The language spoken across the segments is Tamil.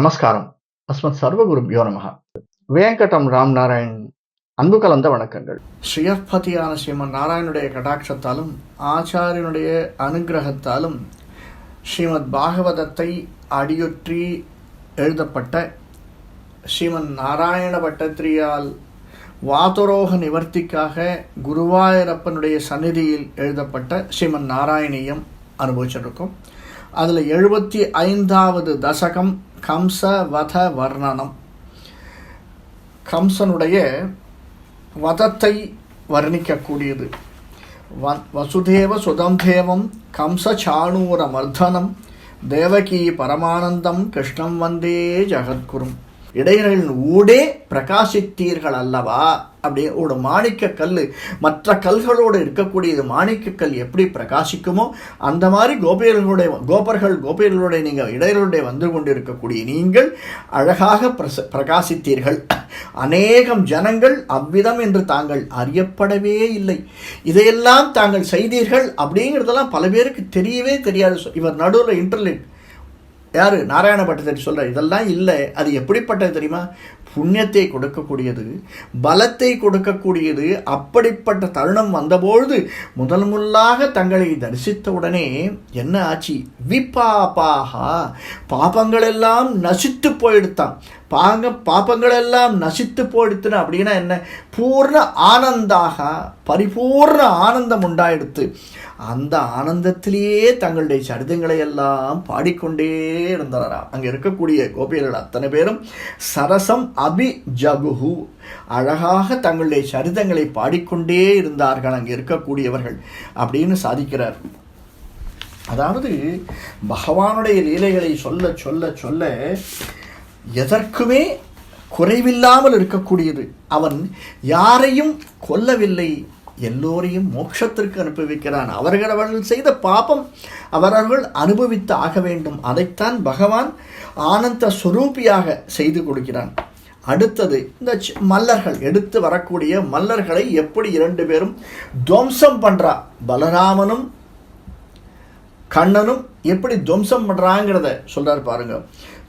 நமஸ்காரம். அஸ்மத் சர்வகுரு யோனமகா வேங்கடம் ராம் நாராயண் அன்பு கலந்த வணக்கங்கள். ஸ்ரீயப்பதியான ஸ்ரீமன் நாராயணுடைய கடாட்சத்தாலும் ஆச்சாரியனுடைய அனுகிரகத்தாலும் ஸ்ரீமத் பாகவதத்தை அடியொற்றி எழுதப்பட்ட ஸ்ரீமன் நாராயண பட்டத்திரியால் வாதுரோக நிவர்த்திக்காக குருவாயூரப்பனுடைய சந்நிதியில் எழுதப்பட்ட ஸ்ரீமன் நாராயணியம் அனுபவிச்சிருக்கோம். அதில் எழுபத்தி ஐந்தாவது தசகம் கம்ச வத வர்ணனம். கம்சனுடைய வதத்தை வர்ணிக்கக்கூடியது. வ வசுதேவ சுதம் தேவம் கம்ச சாணூர மர்தனம் தேவகி பரமானந்தம் கிருஷ்ணம் வந்தே ஜெகத்குரும். இடையர்களின் ஊடே பிரகாசித்தீர்கள் அல்லவா? அப்படி ஒரு மாணிக்க கல் மற்ற கல்களோடு இருக்கக்கூடியது மாணிக்க கல் எப்படி பிரகாசிக்குமோ அந்த மாதிரி கோபியர்களுடைய கோபர்கள் கோபியர்களுடைய நீங்கள் இடையர்களுடைய வந்து கொண்டிருக்கக்கூடிய நீங்கள் அழகாக பிரச பிரகாசித்தீர்கள். அநேகம் ஜனங்கள் அவ்விதம் என்று தாங்கள் அறியப்படவே இல்லை. இதையெல்லாம் தாங்கள் செய்தீர்கள் அப்படிங்கிறதெல்லாம் பல பேருக்கு தெரியவே தெரியாது. இவர் நடுவில் இன்டர்நெட் யார்? நாராயண பட்டத்தை சொல்கிற இதெல்லாம் இல்லை. அது எப்படிப்பட்டது தெரியுமா? புண்ணியத்தை கொடுக்கக்கூடியது பலத்தை கொடுக்கக்கூடியது. அப்படிப்பட்ட தருணம் வந்தபொழுது முதல் முல்லாக தங்களை தரிசித்த உடனே என்ன ஆச்சு? விபாபாகா. பாபங்களெல்லாம் நசித்து போயிடுத்தான். பாங்க பாப்பங்களெல்லாம் நசித்து போயிடுத்துன்னு அப்படின்னா என்ன? பூர்ண ஆனந்தாக பரிபூர்ண ஆனந்தம் உண்டாயிடுத்து. அந்த ஆனந்தத்திலேயே தங்களுடைய சரிதங்களை எல்லாம் பாடிக்கொண்டே இருந்தனராம் அங்கே இருக்கக்கூடிய கோபியர்கள் அத்தனை பேரும் சரசம் அபி ஜகுஹு. அழகாக தங்களுடைய சரிதங்களை பாடிக்கொண்டே இருந்தார்கள் அங்கே இருக்கக்கூடியவர்கள் அப்படின்னு சாதிக்கிறார். அதாவது பகவானுடைய லீலைகளை சொல்ல சொல்ல சொல்ல எதற்குமே குறைவில்லாமல் இருக்கக்கூடியது. அவன் யாரையும் கொல்லவில்லை. எல்லோரையும் மோட்சத்திற்கு அனுப்பி வைக்கிறான் அவர்கள் அவர்கள் செய்த பாபம் அவரவர்கள் அனுபவித்து ஆக வேண்டும். அதைத்தான் பகவான் ஆனந்த சுரூபியாக செய்து கொடுக்கிறான். அடுத்தது இந்த மல்லர்கள் எடுத்து வரக்கூடிய மல்லர்களை எப்படி இரண்டு பேரும் துவம்சம் பண்ணுறா பலராமனும் கண்ணனும் எப்படி துவம்சம் பண்ணுறாங்கிறத சொல்கிறார் பாருங்க.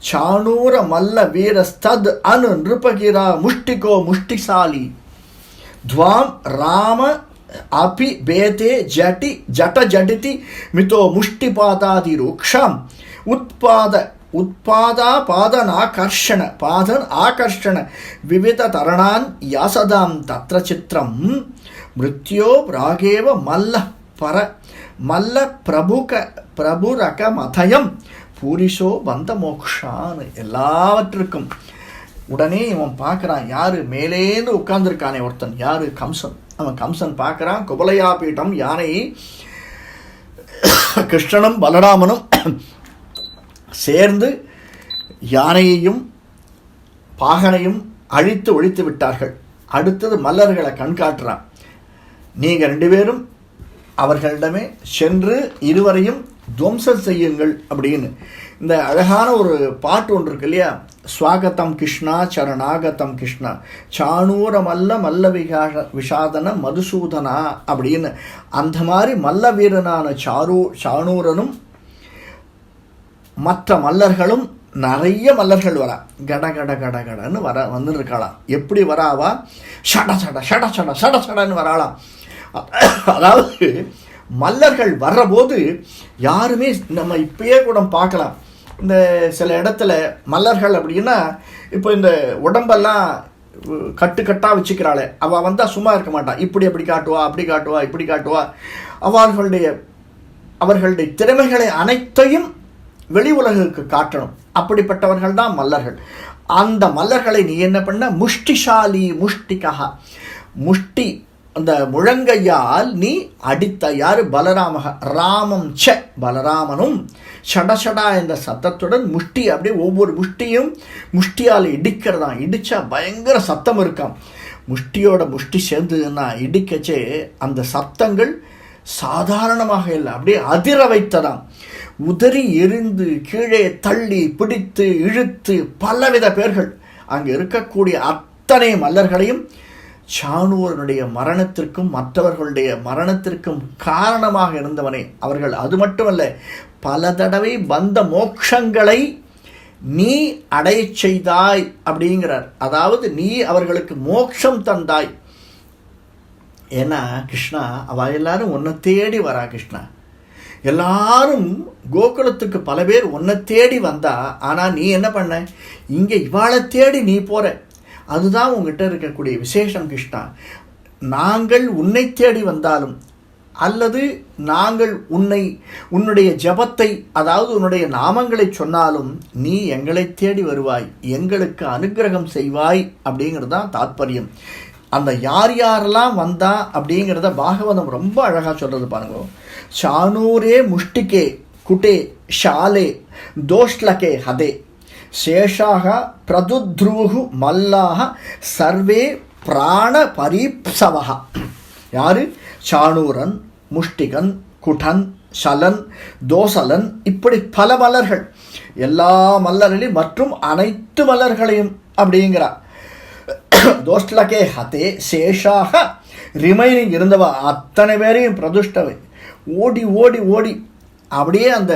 சாணூர மல்ல வீர ஸ்தத் அனு நிருபகிரா முஷ்டிகோ முஷ்டிசாலி. த்வாம் ராம அபி பேதே ஜட்டி ஜட ஜடிதி மிதோ முஷ்டிபாதாதி ருக்ஷாம் உத்பாத உத்பாதா பாதன் ஆகர்ஷண பாதன் ஆகர்ஷண விவித தரணான் யாசதாம் தத்ர சித்திரம் மிருத்யோ ராகேவ மல்ல பர மல்ல பிரபுக பிரபுரக மதயம் பூரிஷோ பந்த மோக்ஷான் எல்லாவற்றிற்கும்। உடனே இவன் பார்க்குறான் யார்? மேலேந்து உட்கார்ந்துருக்கானே ஒருத்தன். யார்? கம்சன். அவன் கம்சன் பார்க்குறான் குபலையா பீட்டம் யானை கிருஷ்ணனும் பலராமனும் சேர்ந்து யானையையும் பாகனையும் அழித்து ஒழித்து விட்டார்கள். அடுத்தது மல்லர்களை கண்காட்டுறான். நீங்கள் ரெண்டு பேரும் அவர்களிடமே சென்று இருவரையும் துவம்சம் செய்யுங்கள் அப்படின்னு. இந்த அழகான ஒரு பாட்டு ஒன்று இருக்கு இல்லையா? ஸ்வாகத்தம் கிருஷ்ணா சரணாகத்தம் கிருஷ்ணா. சாணூர மல்ல மல்ல விகா விஷாதன மதுசூதனா அப்படின்னு அந்த மாதிரி மல்ல வீரனான சாரு சாணூரனும் மற்ற மல்லர்களும் நிறைய மல்லர்கள் வரா. கட கட கட கடன்னு வர வந்துருக்காளாம். எப்படி வராவா? சட சட சட சட சட சடன்னு வராளாம். அதாவது மல்லர்கள் வர்றபோது யாருமே நம்ம இப்பயே கூட பார்க்கலாம். இந்த சில இடத்துல மல்லர்கள் அப்படின்னா இப்போ இந்த உடம்பெல்லாம் கட்டு கட்டாக வச்சுக்கிறாளே அவள் வந்தால் சும்மா இருக்க மாட்டான் இப்படி அப்படி காட்டுவா அப்படி காட்டுவா இப்படி காட்டுவா. அவர்களுடைய அவர்களுடைய திறமைகளை அனைத்தையும் வெளி உலகுக்கு காட்டணும். அப்படிப்பட்டவர்கள் தான் மல்லர்கள். அந்த மல்லர்களை நீ என்ன பண்ண? முஷ்டிசாலி முஷ்டிகா முஷ்டி அந்த முழங்கையால் நீ அடித்த யார்? பலராமக ராமம் ச பலராமனும் ஷடஷடா என்ற சத்தத்துடன் முஷ்டி அப்படியே ஒவ்வொரு முஷ்டியும் முஷ்டியால் இடிக்கிறதான். இடித்தா பயங்கர சத்தம் இருக்கான் முஷ்டியோட முஷ்டி சேர்ந்ததுன்னா இடிக்கச்சே அந்த சத்தங்கள் சாதாரணமாக இல்லை. அப்படியே அதிர வைத்ததாம். உதறி எரிந்து கீழே தள்ளி பிடித்து இழுத்து பலவித பேர்கள். அங்கே இருக்கக்கூடிய அத்தனை மல்லர்களையும் சாணூரனுடைய மரணத்திற்கும் மற்றவர்களுடைய மரணத்திற்கும் காரணமாக இருந்தவனே அவர்கள். அது மட்டுமல்ல பல தடவை வந்த மோட்சங்களை நீ அடைய செய்தாய் அப்படிங்கிறார். அதாவது நீ அவர்களுக்கு மோட்சம் தந்தாய். ஏன்னா கிருஷ்ணா அவ எல்லாரும் உன்னை தேடி வரா கிருஷ்ணா. எல்லாரும் கோகுலத்துக்கு பல பேர் உன்னை தேடி வந்தா ஆனால் நீ என்ன பண்ண? இங்கே இவாளை தேடி நீ போகிற அதுதான் உங்ககிட்ட இருக்கக்கூடிய விசேஷம் கிருஷ்ணா. நாங்கள் உன்னை தேடி வந்தாலும் அல்லது நாங்கள் உன்னை உன்னுடைய ஜபத்தை அதாவது உன்னுடைய நாமங்களை சொன்னாலும் நீ எங்களை தேடி வருவாய் எங்களுக்கு அனுக்கிரகம் செய்வாய் அப்படிங்கிறது தான் தாத்பரியம். அந்த யார் யாரெல்லாம் வந்தா அப்படிங்கிறத பாகவதம் ரொம்ப அழகாக சொல்கிறது பாருங்க. சானூரே முஷ்டிகே குட்டே ஷாலே தோஷ்லகே ஹதே. சேஷாக பிரதுத்ருகு மல்லாக சர்வே பிராண பரீப்சவகா யாரு சாணூரன் முஷ்டிகன் குடன் சலன் தோசலன் இப்படி பல மலர்கள். எல்லா மல்லர்களையும் மற்றும் அனைத்து மலர்களையும் அப்படிங்கிறார் தோஷ்லகே ஹதே சேஷாக ரிமைனிங் இருந்தவ அத்தனை பேரையும் பிரதுஷ்டவை. ஓடி ஓடி ஓடி அப்படியே அந்த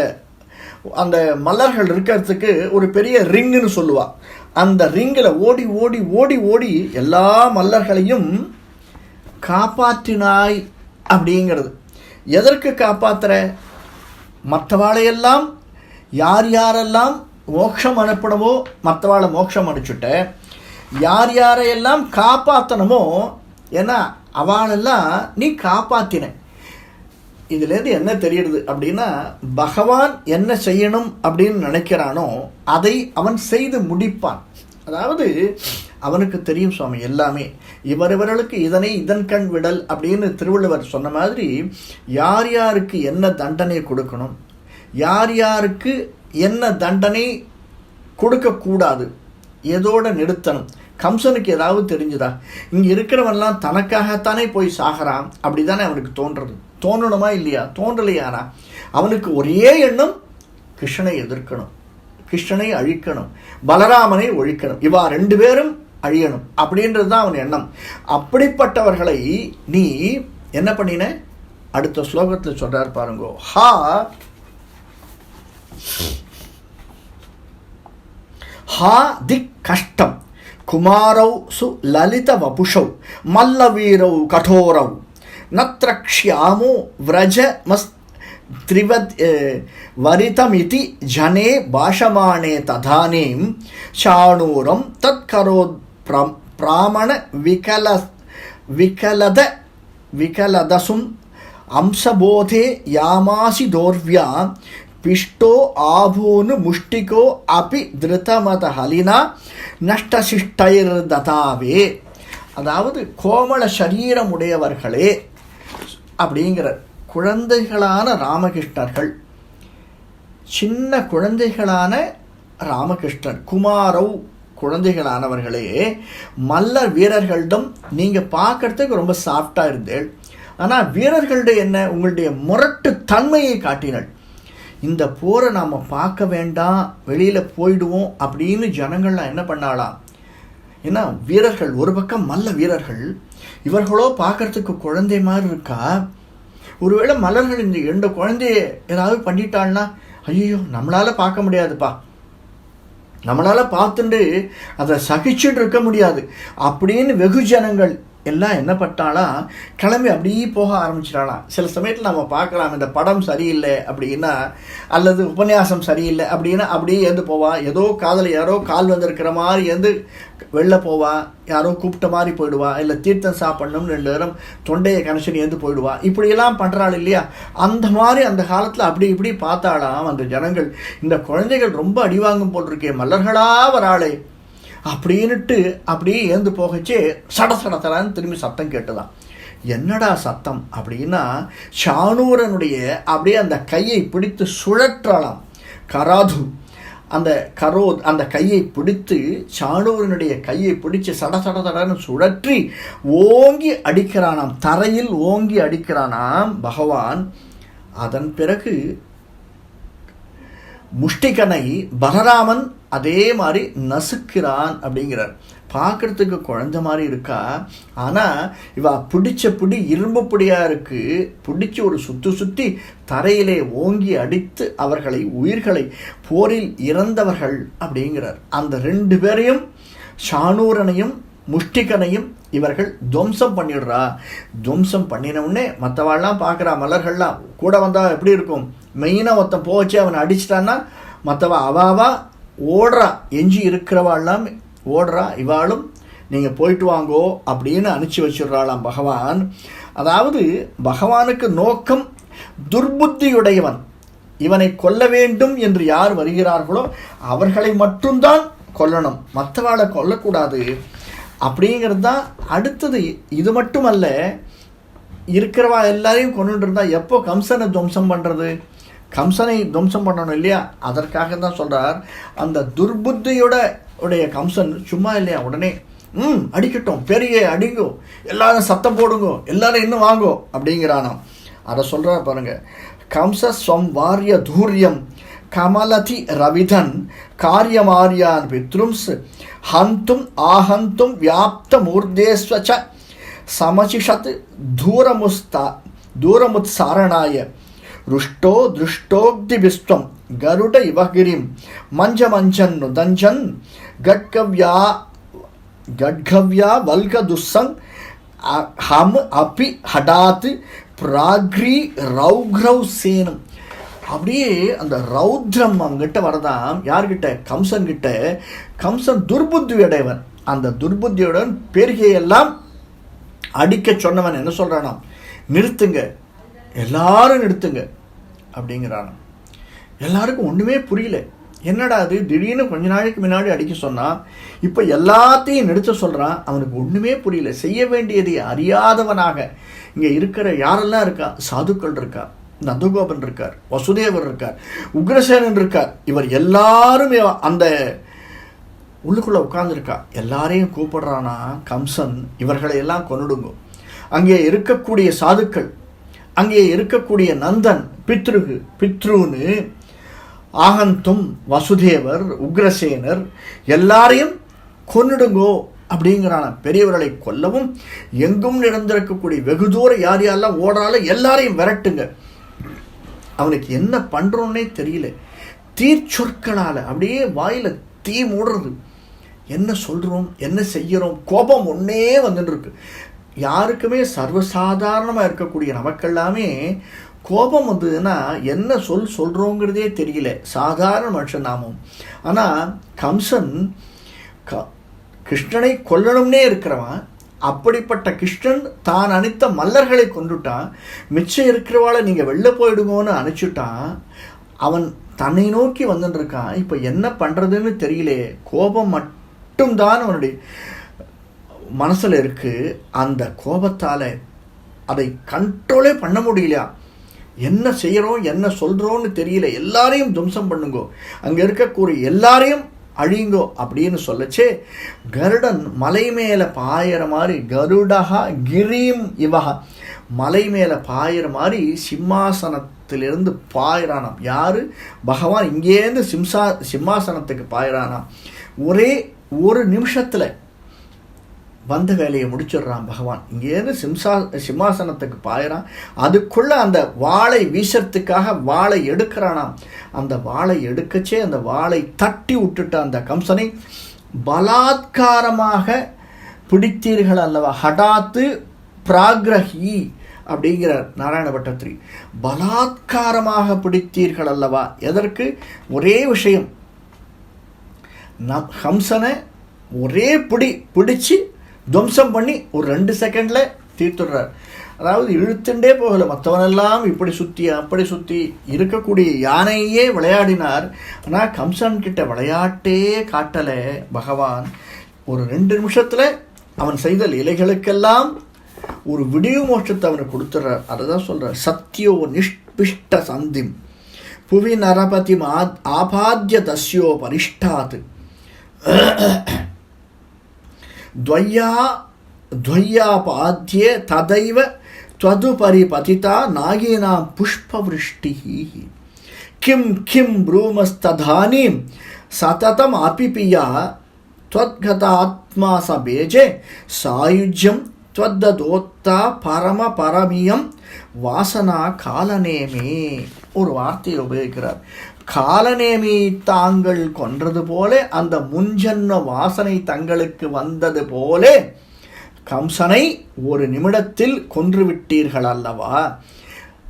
அந்த மலர்கள் இருக்கிறதுக்கு ஒரு பெரிய ரிங்குன்னு சொல்லுவாள் அந்த ரிங்கில் ஓடி ஓடி ஓடி ஓடி எல்லா மல்லர்களையும் காப்பாற்றினாய் அப்படிங்கிறது. எதற்கு காப்பாற்றுற மற்றவாளையெல்லாம் யார் யாரெல்லாம் மோட்சம் அனுப்பணுமோ மற்றவாளை மோட்சம் அனுப்பிச்சுட்ட யார் யாரையெல்லாம் காப்பாற்றணுமோ ஏன்னா அவளெல்லாம் நீ காப்பாற்றின இதுலேருந்து என்ன தெரியுது அப்படின்னா பகவான் என்ன செய்யணும் அப்படின்னு நினைக்கிறானோ அதை அவன் செய்து முடிப்பான். அதாவது அவனுக்கு தெரியும் சுவாமி எல்லாமே. இவர் இவர்களுக்கு இதனை இதன் கண் விடல் அப்படின்னு திருவள்ளுவர் சொன்ன மாதிரி யார் யாருக்கு என்ன தண்டனை கொடுக்கணும் யார் யாருக்கு என்ன தண்டனை கொடுக்கக்கூடாது எதோட நிறுத்தணும் கம்சனுக்கு ஏதாவது தெரிஞ்சுதா? இங்கே இருக்கிறவன்லாம் தனக்காகத்தானே போய் சாகிறான்? அப்படி தானே அவனுக்கு தோன்றது. தோணணுமா இல்லையா? தோன்றலையானா அவனுக்கு ஒரே எண்ணம் கிருஷ்ணனை எதிர்க்கணும். கிருஷ்ணனை அழிக்கணும். பலராமனை ஒழிக்கணும். இவா ரெண்டு பேரும் அழியணும். அப்படின்றது தான் அவன் எண்ணம். அப்படிப்பட்டவர்களை நீ என்ன பண்ணின? அடுத்த ஸ்லோகத்தில் சொல்றார் பாருங்கோ. ஹா. ஹா திக் கஷ்டம். కుమారౌ సులలిత వపుషౌ మల్లవీరౌ కఠోరౌ నత్రక్ష్యాము వ్రజ మస్ త్రివద్ వరితమితి జనే భాషమాణే తదానీం చాణూరం తత్కరో ప్రామణ వికల వికలద వికలదసుం అంశబోధే యామాసి దోర్వ్యా பிஷ்டோ ஆபூனு முஷ்டிகோ அபி திருதமத ஹலினா நஷ்டசிஷ்டைர் ததாவே அதாவது கோமள சரீரம் உடையவர்களே அப்படிங்கிற குழந்தைகளான ராமகிருஷ்ணர்கள் சின்ன குழந்தைகளான ராமகிருஷ்ணர் குமாரவ் குழந்தைகளானவர்களே மல்லர் வீரர்களிடம் நீங்கள் பார்க்கறதுக்கு ரொம்ப சாஃப்டாக இருந்தேள். ஆனால் வீரர்களுடைய என்ன? உங்களுடைய முரட்டு தன்மையை காட்டினள். இந்த போரை நாம் பார்க்க வேண்டாம் வெளியில் போயிடுவோம் அப்படின்னு ஜனங்கள்லாம் என்ன பண்ணாலாம்? ஏன்னா வீரர்கள் ஒரு பக்கம் மல்ல வீரர்கள் இவர்களோ பார்க்கறதுக்கு குழந்தை மாதிரி இருக்கா? ஒருவேளை மலர்கள் இந்த இரண்டு குழந்தைய ஏதாவது பண்ணிட்டாள்னா ஐயோ நம்மளால் பார்க்க முடியாதுப்பா. நம்மளால் பார்த்துட்டு அதை சகிச்சுட்டு இருக்க முடியாது. அப்படின்னு வெகு ஜனங்கள் எல்லாம் என்ன பட்டாலாம் கிளம்பி அப்படியே போக ஆரம்பிச்சிட்டாலாம் சில சமயத்தில் நம்ம பார்க்கலாம் இந்த படம் சரியில்லை அப்படின்னா அல்லது உபன்யாசம் சரியில்லை அப்படின்னா அப்படியே ஏந்து போவா. ஏதோ காதில் யாரோ கால் வந்திருக்கிற மாதிரி ஏந்து வெளில போவா. யாரோ கூப்பிட்ட மாதிரி போயிடுவா. இல்லை தீர்த்தம் சாப்பிடணும்னு ரெண்டு நேரம் தொண்டையை கனெக்ஷன் ஏந்து போயிடுவா. இப்படியெல்லாம் பண்ணுறாள் இல்லையா? அந்த மாதிரி அந்த காலத்தில் அப்படி இப்படி பார்த்தாலாம் அந்த ஜனங்கள். இந்த குழந்தைகள் ரொம்ப அடிவாங்கும் போல் இருக்கே. மலர்களா வராளே. அப்படின்னுட்டு அப்படியே ஏந்து போகச்சே சட சட திரும்பி சத்தம் கேட்டுதான் என்னடா சத்தம் அப்படின்னா ஷானூரனுடைய அப்படியே அந்த கையை பிடித்து சுழற்றலாம் கராது அந்த கரோ அந்த கையை பிடித்து சாணூரனுடைய கையை பிடிச்சு சட சட சடன்னு சுழற்றி ஓங்கி அடிக்கிறானாம். தரையில் ஓங்கி அடிக்கிறானாம் பகவான். அதன் பிறகு முஷ்டிகனை பலராமன் அதே மாதிரி நசுக்கிறான் அப்படிங்கிறார். பார்க்குறதுக்கு குழந்த மாதிரி இருக்கா? ஆனால் இவ பிடிச்ச பிடி இரும்பு பிடியாக இருக்குது பிடிச்சி ஒரு சுற்றி சுற்றி தரையிலே ஓங்கி அடித்து அவர்களை உயிர்களை போரில் இறந்தவர்கள் அப்படிங்கிறார். அந்த ரெண்டு பேரையும் ஷானூரனையும் முஷ்டிகனையும் இவர்கள் துவம்சம் பண்ணிடுறா. துவம்சம் பண்ணினவுடனே மற்றவாள்லாம் பார்க்குறா மலர்கள்லாம் கூட வந்தால் எப்படி இருக்கும்? மெயினாக ஒருத்தன் போச்சு அவனை அடிச்சிட்டான்னா மற்றவ அவாவா ஓடுறா எஞ்சி இருக்கிறவாள்லாம் ஓடுறா இவாளும் நீங்கள் போயிட்டு வாங்கோ அப்படின்னு அனுப்பிச்சி வச்சிடுறாளாம் பகவான். அதாவது பகவானுக்கு நோக்கம் துர்புத்தியுடையவன். இவனை கொல்ல வேண்டும் என்று யார் வருகிறார்களோ அவர்களை மட்டும்தான் கொல்லணும். மற்றவாளை கொல்லக்கூடாது. அப்படிங்கிறது தான் அடுத்தது. இது மட்டுமல்ல இருக்கிறவா எல்லாரையும் கொண்டுட்டு இருந்தால் எப்போ கம்சனை துவம்சம் பண்ணுறது கம்சனை துவம்சம் பண்ணணும் இல்லையா? அதற்காக தான் சொல்கிறார் அந்த துர்புத்தியோட உடைய கம்சன் சும்மா இல்லையா? உடனே ம் அடிக்கட்டும் பெரிய அடிங்கோ எல்லாரும் சத்தம் போடுங்கோ எல்லாரும் இன்னும் வாங்கோ அப்படிங்கிறானாம். அதை சொல்கிறார் பாருங்க. கம்ச ஸ்வம் வாரிய தூரியம் கமலதி ரவிதன் காரியமாரியான் பித்ரும்ஸ் ஹந்தும் ஆஹந்தும் வியாப்த மூர்தேஸ்வச்ச சமசிஷத் தூரமுஸ்தா தூரமுத்சாரணாய ருஷ்டோ திருஷ்டோக்திபிஸ்வம். கருட இவகிரிம். மஞ்ச மஞ்சன் தஞ்சன் கட்கவ்யா கட்கவ்யா வல்க துஸ்ஸங் ஹம் அபி ஹடாத். பிராக்ரி ரௌக்ரௌ சேனம். அப்படியே அந்த ரௌத்ரம் அவங்ககிட்ட வரதாம் யார்கிட்ட? கம்சன் கிட்ட கம்சன் துர்புத்தியுடையவன். அந்த துர்புத்தியுடன் பெருகையெல்லாம் அடிக்க சொன்னவன் என்ன சொல்கிறானாம் நிறுத்துங்க. எல்லாரும் நிறுத்துங்க அப்படிங்கிறானா எல்லாருக்கும் ஒன்றுமே புரியல. என்னடா அது திடீர்னு கொஞ்ச நாளைக்கு முன்னாடி அடிக்க சொன்னான் இப்போ எல்லாத்தையும் நிறுத்த சொல்கிறான் அவனுக்கு ஒன்றுமே புரியல. செய்ய வேண்டியதை அறியாதவனாக இங்கே இருக்கிற யாரெல்லாம் இருக்கா? சாதுக்கள் இருக்கா? நந்தகோபன் இருக்கார் வசுதேவர் இருக்கார் உக்ரசேனன் இருக்கார். இவர் எல்லாரும் அந்த உள்ளுக்குள்ளே உட்கார்ந்துருக்கா. எல்லாரையும் கூப்பிடுறானா கம்சன். இவர்களை எல்லாம் கொண்டுடுங்க அங்கே இருக்கக்கூடிய சாதுக்கள் அங்கே இருக்கக்கூடிய நந்தன் பித்ருகு பித்ருன்னு ஆகந்தும் வசுதேவர் உக்ரசேனர் எல்லாரையும் கொன்னுடுங்கோ அப்படிங்கிறான பெரியவர்களை கொல்லவும் எங்கும் நடந்திருக்கக்கூடிய வெகு தூரம் யார் யாரெல்லாம் ஓடுறாலும் எல்லாரையும் விரட்டுங்க. அவனுக்கு என்ன பண்ணுறோன்னே தெரியல. தீர்ச்சொற்களால் அப்படியே வாயில் தீ மூடுறது. என்ன சொல்கிறோம் என்ன செய்கிறோம் கோபம் ஒன்றே வந்துட்டு இருக்கு. யாருக்குமே சர்வசாதாரணமாக இருக்கக்கூடிய நமக்கெல்லாமே கோபம் வந்ததுன்னா என்ன சொல் சொல்கிறோங்கிறதே தெரியல. சாதாரண மனுஷன் நாமும். ஆனால் கம்சன் க கிருஷ்ணனை கொல்லணும்னே இருக்கிறவன் அப்படிப்பட்ட கிருஷ்ணன் தான் அணித்த மல்லர்களை கொண்டுட்டான் மிச்சம் இருக்கிறவாளை நீங்கள் வெளில போயிடுங்கன்னு அனுப்பிச்சுட்டான் அவன் தன்னை நோக்கி வந்துட்டுருக்கான் இப்போ என்ன பண்ணுறதுன்னு தெரியலே. கோபம் மட்டும்தான் அவனுடைய மனசில் இருக்குது அந்த கோபத்தால் அதை கண்ட்ரோலே பண்ண முடியலையா? என்ன செய்கிறோம் என்ன சொல்கிறோன்னு தெரியல. எல்லாரையும் துவம்சம் பண்ணுங்கோ. அங்கே இருக்கக்கூடிய எல்லாரையும் அழிங்கோ அப்படின்னு சொல்லச்சே கருடன் மலை மேலே பாயிற மாதிரி கருடகா கிரீம் இவகா மலை மேலே பாயிற மாதிரி சிம்மாசனத்திலிருந்து பாயிறானாம். யார்? பகவான் இங்கேருந்து சிம்சா சிம்மாசனத்துக்கு பாயிறானாம். ஒரே ஒரு நிமிஷத்தில் வந்த வேலையை முடிச்சிடுறான் பகவான். இங்கேருந்து சிம்சா சிம்மாசனத்துக்கு பாயிறான். அதுக்குள்ளே அந்த வாளை வீசறதுக்காக வாளை எடுக்கிறானாம். அந்த வாளை எடுக்கச்சே அந்த வாளை தட்டி விட்டுட்ட அந்த கம்சனை பலாத்காரமாக பிடித்தீர்கள் அல்லவா? ஹடாத்து பிராக்ரஹி அப்படிங்கிறார் நாராயண பட்டத்திரி. பலாத்காரமாக பிடித்தீர்கள் அல்லவா? எதற்கு? ஒரே விஷயம். நம் ஹம்சனை ஒரே பிடி பிடிச்சு துவம்சம் பண்ணி ஒரு ரெண்டு செகண்டில் தீர்த்துடுறார். அதாவது இழுத்துண்டே போகலை. மற்றவனெல்லாம் இப்படி சுற்றி அப்படி சுற்றி இருக்கக்கூடிய யானையே விளையாடினார். ஆனால் கம்சன் கிட்ட விளையாட்டே காட்டலை பகவான். ஒரு ரெண்டு நிமிஷத்தில் அவன் செய்த இலைகளுக்கெல்லாம் ஒரு விடிவு மோட்சத்தை அவனுக்கு கொடுத்துட்றார். அதை தான் சொல்கிறார் சத்தியோ நிஷ்பிஷ்ட சந்திம். புவி நரபதி ஆபாத்திய தஸ்யோ பரிஷ்டாத்து द्वय्या द्वय्यापाद्ये तदैव त्वदुपरि पतिता नागीनां पुष्पवृष्टिः கிம் கிம் ப்ரூமஸ்ததானீம் சததம் அபிபியா त्वद्गतात्मा स बेजे सायुज्यं त्वद्दोत्ता பரம பரமியம் வாசனா காலநேமி ஒரு வார்த்தையை உபயோகிக்கிறார் காலநேமி தாங்கள் கொன்றது போல அந்த முன்ஜன்ம வாசனை தங்களுக்கு வந்தது போல கம்சனை ஒரு நிமிடத்தில் கொன்றுவிட்டீர்கள் அல்லவா?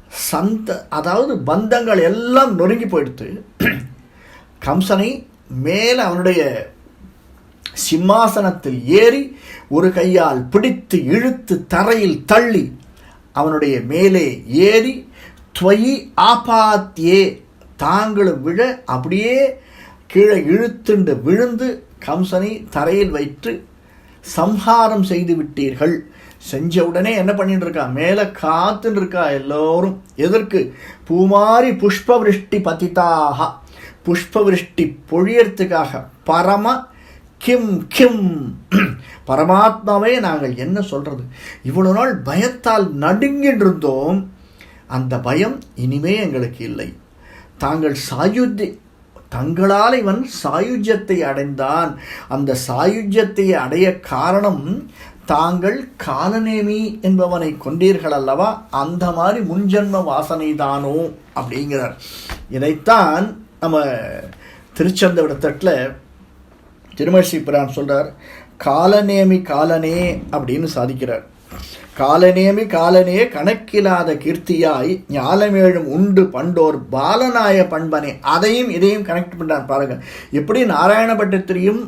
சந்த அதாவது பந்தங்கள் எல்லாம் நொறுங்கி போயிடுத்து. கம்சனை மேலே அவனுடைய சிம்மாசனத்தில் ஏறி ஒரு கையால் பிடித்து இழுத்து தரையில் தள்ளி அவனுடைய மேலே ஏறி துவயி ஆபாத்தியே தாங்களும் விழ அப்படியே கீழே இழுத்துண்டு விழுந்து கம்சனை தரையில் வைத்து சம்ஹாரம் செய்து விட்டீர்கள். செஞ்ச உடனே என்ன பண்ணிட்டு இருக்கா மேலே காத்துன்னு இருக்கா எல்லோரும். எதற்கு? பூமாரி புஷ்ப விருஷ்டி பதிதாக. புஷ்ப விருஷ்டி பொழியறதுக்காக. பரம கிம் கிம். பரமாத்மாவே நாங்கள் என்ன சொல்றது? இவ்வளவு நாள் பயத்தால் நடுங்கின்றிருந்தோம். அந்த பயம் இனிமே எங்களுக்கு இல்லை. தாங்கள் சாயுத்தி தங்களால் இவன் சாயுஜ்யத்தை அடைந்தான். அந்த சாயுஜ்யத்தை அடைய காரணம் தாங்கள் காலநேமி என்பவனை கொண்டீர்கள் அல்லவா அந்த மாதிரி முன்ஜன்ம வாசனை தானோ அப்படிங்கிறார். இதைத்தான் நம்ம திருச்சந்தவிடத்தட்டில் திருமழிசை பிரான் சொல்கிறார் காலநேமி காலனே அப்படின்னு சாதிக்கிறார். காலநேமி காலனே கணக்கில்லாத கீர்த்தியாய் ஞாலமேழும் உண்டு பண்டோர் பாலநாய பண்பனே. அதையும் இதையும் கனெக்ட் பண்றார். பாருங்க எப்படி நாராயணபட்டத்திலையும்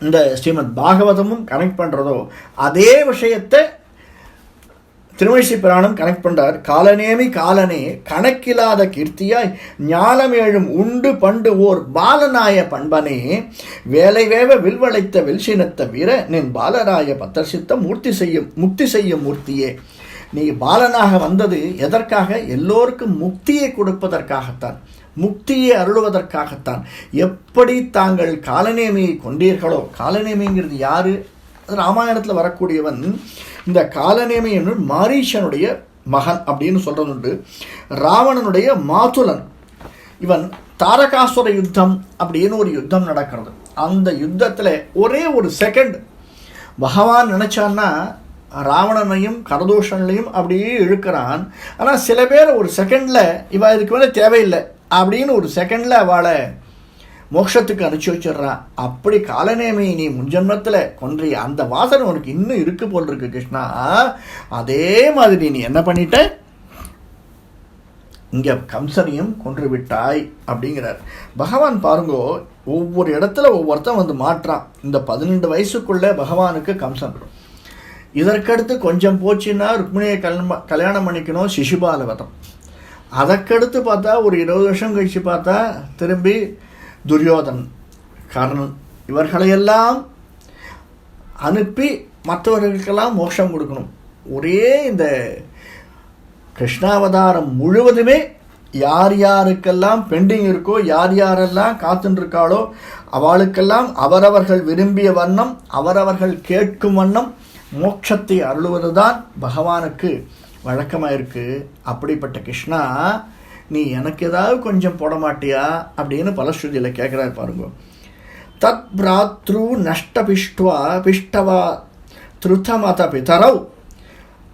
இந்த ஸ்ரீமத் பாகவதமும் கனெக்ட் பண்ணுறதோ அதே விஷயத்தை திருமழிசை பிராணம் கனெக்ட் பண்ணுறார் காலநேமி காலனே கணக்கில்லாத கீர்த்தியாய் ஞாலமேழும் உண்டு பண்டு ஓர் பாலநாய பண்பனே வேலை வேவ வில்வளைத்த வில்சினத்த வீர நின் பாலராய பத்தர்சித்த மூர்த்தி செய்யும் முக்தி செய்யும் மூர்த்தியே. நீ பாலனாக வந்தது எதற்காக? எல்லோருக்கும் முக்தியை கொடுப்பதற்காகத்தான். முக்தியை அருளுவதற்காகத்தான். எப்படி தாங்கள் காலநேமியை கொண்டீர்களோ காலநேமிங்கிறது யாரு? ராமாயணத்தில் வரக்கூடியவன் இந்த காலநேமி என்று மாரீஷனுடைய மகன் அப்படின்னு சொல்கிறது உண்டு. ராவணனுடைய மாதுலன் இவன் தாரகாசுர யுத்தம் அப்படின்னு ஒரு யுத்தம் நடக்கிறது. அந்த யுத்தத்தில் ஒரே ஒரு செகண்ட் பகவான் நினச்சான்னா ராவணனையும் கரதூஷனையும் அப்படியே இழுக்கிறான். ஆனால் சில பேர் ஒரு செகண்டில் இவன் இதுக்கு மேலே தேவையில்லை அப்படின்னு ஒரு செகண்டில் அவளை மோட்சத்துக்கு அனுப்பிச்சி வச்சிடுறான் அப்படி காலநேமையை நீ முன்ஜென்மத்தில் கொன்றிய அந்த வாசனை உனக்கு இன்னும் இருக்கு போல் இருக்கு கிருஷ்ணா. அதே மாதிரி நீ என்ன பண்ணிட்ட? இங்கே கம்சனையும் கொன்று விட்டாய் அப்படிங்கிறார். பகவான் பாருங்கோ ஒவ்வொரு இடத்துல ஒவ்வொருத்தன் வந்து மாற்றான். இந்த பதினெண்டு வயசுக்குள்ள பகவானுக்கு கம்சன் இதற்கடுத்து கொஞ்சம் போச்சுன்னா ருக்மிணியை கல்ம கல்யாணம் பண்ணிக்கணும் சிசுபால வதம் அதற்கடுத்து பார்த்தா ஒரு இருபது வருஷம் கழிச்சு பார்த்தா திரும்பி துரியோதன் கர்ணன் இவர்களையெல்லாம் அனுப்பி மற்றவர்களுக்கெல்லாம் மோட்சம் கொடுக்கணும். ஒரே இந்த கிருஷ்ணாவதாரம் முழுவதுமே யார் யாருக்கெல்லாம் பெண்டிங் இருக்கோ யார் யாரெல்லாம் காத்துருக்காளோ இருக்காளோ அவளுக்கெல்லாம் அவரவர்கள் விரும்பிய வண்ணம் அவரவர்கள் கேட்கும் வண்ணம் மோட்சத்தை அருளுவதுதான் பகவானுக்கு வழக்கமாக இருக்குது அப்படிப்பட்ட கிருஷ்ணா நீ எனக்கு ஏதாவது கொஞ்சம் போட மாட்டியா? அப்படின்னு பலஸ்ருதியில் கேட்குறாரு பாருங்க. தத் பிராத்ரு நஷ்ட பிஷ்டுவா பிஷ்டவா திருத்தமத பிதரவ்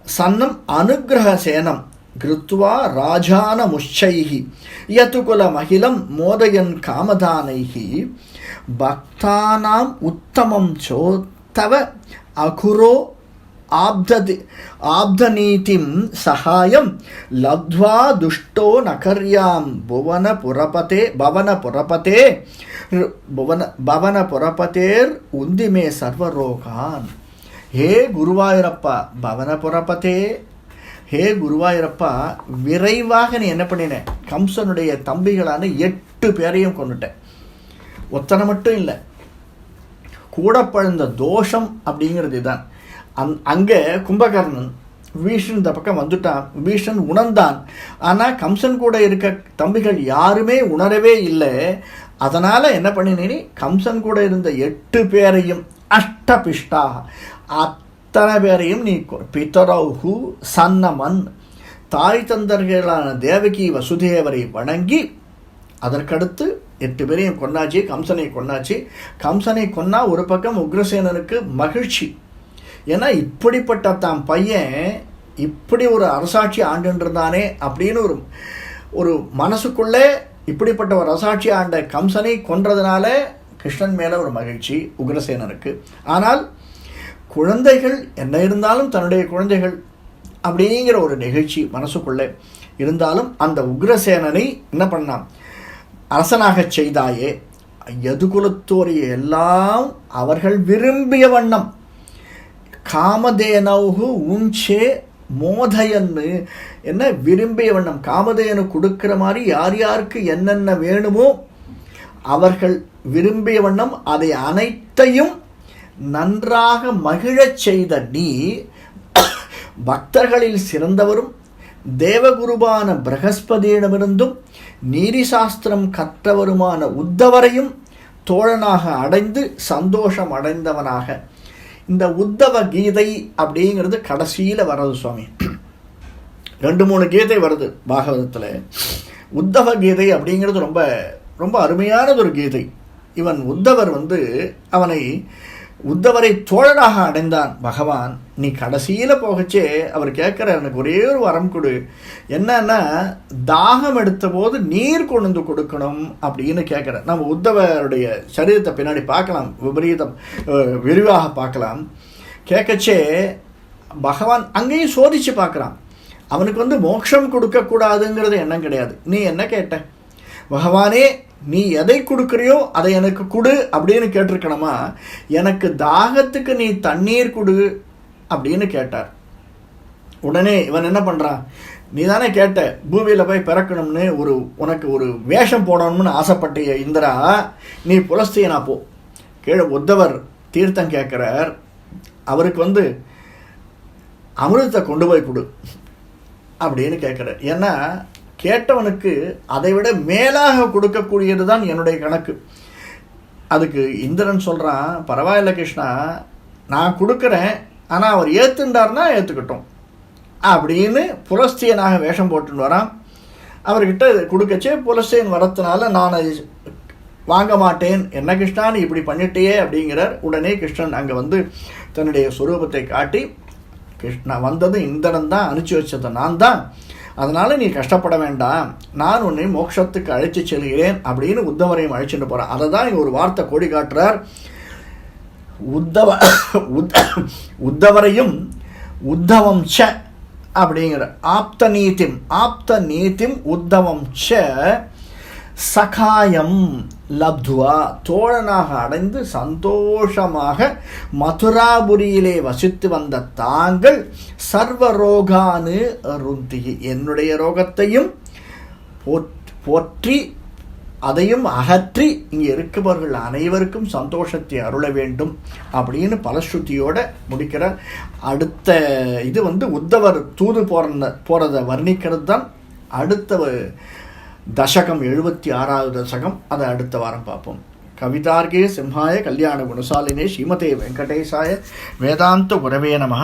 சன்னம் அனுகிரக சேனம் கிருத்வா ராஜான முச்சைஹி யதுகுல மகிலம் மோதயன் காமதானைஹி பக்தானாம் உத்தமம் சோத்தவ அகுரோ ஆப்ததி ஆப்தநீதிம் சகாயம். லத்வா துஷ்டோ நகர்யாம். புவன புரபதே பவன புரபதே புவன பவன புரபதேர் உந்திமே சர்வரோகான். ஹே குருவாயூரப்பா பவன புரபதே ஹே குருவாயூரப்பா விரைவாக நீ என்ன பண்ணினேன் கம்சனுடைய தம்பிகளான எட்டு பேரையும் கொண்டுட்டேன் ஒத்தனை மட்டும் இல்லை. கூட பழுந்த தோஷம் அப்படிங்கிறது தான் அந் அங்கே கும்பகர்ணன் விபீஷன் இந்த பக்கம் வந்துட்டான். வீஷன் உணர்ந்தான். ஆனால் கம்சன் கூட இருக்க தம்பிகள் யாருமே உணரவே இல்லை. அதனால் என்ன பண்ணினேனே கம்சன் கூட இருந்த எட்டு பேரையும் அஷ்டபிஷ்டா. அத்தனை பேரையும் நீ பித்தரௌஹு சன்னமன் தாய் தந்தர்களான தேவகி வசுதேவரை வணங்கி அதற்கடுத்து எட்டு பேரையும் கொன்னாச்சு. கம்சனை கொண்டாச்சு கம்சனை கொன்னா ஒரு பக்கம் உக்ரசேனனுக்கு மகிழ்ச்சி. ஏன்னா இப்படிப்பட்ட தான் பையன் இப்படி ஒரு அரசாட்சி ஆண்டுன்றிருந்தானே அப்படின்னு ஒரு ஒரு மனசுக்குள்ளே இப்படிப்பட்ட ஒரு அரசாட்சி ஆண்ட கம்சனை கொன்றதுனால கிருஷ்ணன் மேலே ஒரு மகிழ்ச்சி உக்ரசேனருக்கு. ஆனால் குழந்தைகள் என்ன இருந்தாலும் தன்னுடைய குழந்தைகள் அப்படிங்கிற ஒரு நிகழ்ச்சி மனசுக்குள்ளே இருந்தாலும் அந்த உக்ரசேனனை என்ன பண்ணான்? அரசனாகச் செய்தாயே. எதுகுலத்தோரை எல்லாம் அவர்கள் விரும்பிய வண்ணம் காமதேனவுகு உஞ்சே மோதயன்னு. என்ன? விரும்பிய வண்ணம். காமதேனு கொடுக்கிற மாதிரி யார் யாருக்கு என்னென்ன வேணுமோ அவர்கள் விரும்பிய வண்ணம் அதை அனைத்தையும் நன்றாக மகிழச் செய்த நீ பக்தர்களில் சிறந்தவரும் தேவகுருவான பிரகஸ்பதியிடமிருந்தும் நீதி சாஸ்திரம் கற்றவருமான உத்தவரையும் தோழனாக அடைந்து சந்தோஷம் அடைந்தவனாக. இந்த உத்தவ கீதை அப்படிங்கிறது கடைசியில் வர்றது சுவாமி. ரெண்டு மூணு கீதை வருது பாகவதத்தில். உத்தவ கீதை அப்படிங்கிறது ரொம்ப ரொம்ப அருமையானது ஒரு கீதை. இவன் உத்தவர் வந்து அவனை உத்தவரை தோழனாக அடைந்தான் பகவான். நீ கடைசியில் போகச்சே அவர் கேட்குற எனக்கு ஒரே ஒரு வரம் கொடு. என்னன்னா தாகம் எடுத்த போது நீர் கொண்டு வந்து கொடுக்கணும் அப்படின்னு கேட்குற. நம்ம உத்தவருடைய சரீரத்தை பின்னாடி பார்க்கலாம் விபரீதம் விரிவாக பார்க்கலாம். கேட்கச்சே பகவான் அங்கேயும் சோதிச்சு பார்க்குறான். அவனுக்கு வந்து மோட்சம் கொடுக்கக்கூடாதுங்கிறது எண்ணம் கிடையாது. நீ என்ன கேட்ட? பகவானே நீ எதை கொடுக்குறியோ அதை எனக்கு கொடு அப்படின்னு கேட்டிருக்கணுமா? எனக்கு தாகத்துக்கு நீ தண்ணீர் கொடு. அப்படின்னு கேட்டார். உடனே இவன் என்ன பண்ணுறான் நீ தானே கேட்ட பூமியில் போய் பிறக்கணும்னு ஒரு உனக்கு ஒரு வேஷம் போடணும்னு ஆசைப்பட்டிய இந்திரா நீ புலஸ்தீனா போ. கீழே உத்தவர் தீர்த்தம் கேட்குறார். அவருக்கு வந்து அமிர்தத்தை கொண்டு போய் கொடு அப்படின்னு கேட்குறார். ஏன்னா கேட்டவனுக்கு அதை விட மேலாக கொடுக்கக்கூடியது தான் என்னுடைய கணக்கு. அதுக்கு இந்திரன் சொல்கிறான் பரவாயில்ல கிருஷ்ணா நான் கொடுக்குறேன் ஆனால் அவர் ஏற்றுண்டார்னா ஏற்றுக்கட்டும் அப்படின்னு புலஸ்தியனாக வேஷம் போட்டுன்னு வரான். அவர்கிட்ட கொடுக்கச்சே புலஸ்தியன் வரத்துனால நான் அது வாங்க மாட்டேன். என்ன கிருஷ்ணா நீ இப்படி பண்ணிட்டேயே அப்படிங்கிறார். உடனே கிருஷ்ணன் அங்கே வந்து தன்னுடைய சுரூபத்தை காட்டி கிருஷ்ணா வந்தது இந்திரன் தான் அனுப்பிச்சி வச்சது நான் தான். அதனால் நீ கஷ்டப்பட வேண்டாம். நான் உன்னை மோட்சத்துக்கு அழைச்சி செல்கிறேன் அப்படின்னு உத்தவரையும் அழைச்சிட்டு போகிறேன் அதை தான் இங்கே ஒரு வார்த்தை கோடி காட்டுறார். உத்தவ உத்த உத்தவரையும் உத்தவம் ச அப்படிங்கிற ஆப்த நீதிம் ஆப்த நீதிம் உத்தவம் ச சகாயம் லப்துவா. தோழனாக அடைந்து சந்தோஷமாக மதுராபுரியிலே வசித்து வந்த தாங்கள் சர்வ ரோகானு ருந்தி என்னுடைய ரோகத்தையும் போற்றி அதையும் அகற்றி இங்கே இருக்கிறவர்கள் அனைவருக்கும் சந்தோஷத்தை அருள வேண்டும் அப்படின்னு பலஸ்ருதியோட முடிக்கிறார். அடுத்த இது வந்து உத்தவர் தூது போற போகிறத வர்ணிக்கிறது தான். அடுத்த தசகம் எழுபத்தி ஆறாவது தசகம். அதை அடுத்த வாரம் பார்ப்போம். கவிதார்கே சிம்ஹாய கல்யாண குணசாலினே ஸ்ரீமதே வெங்கடேசாய வேதாந்த உறவே நமः.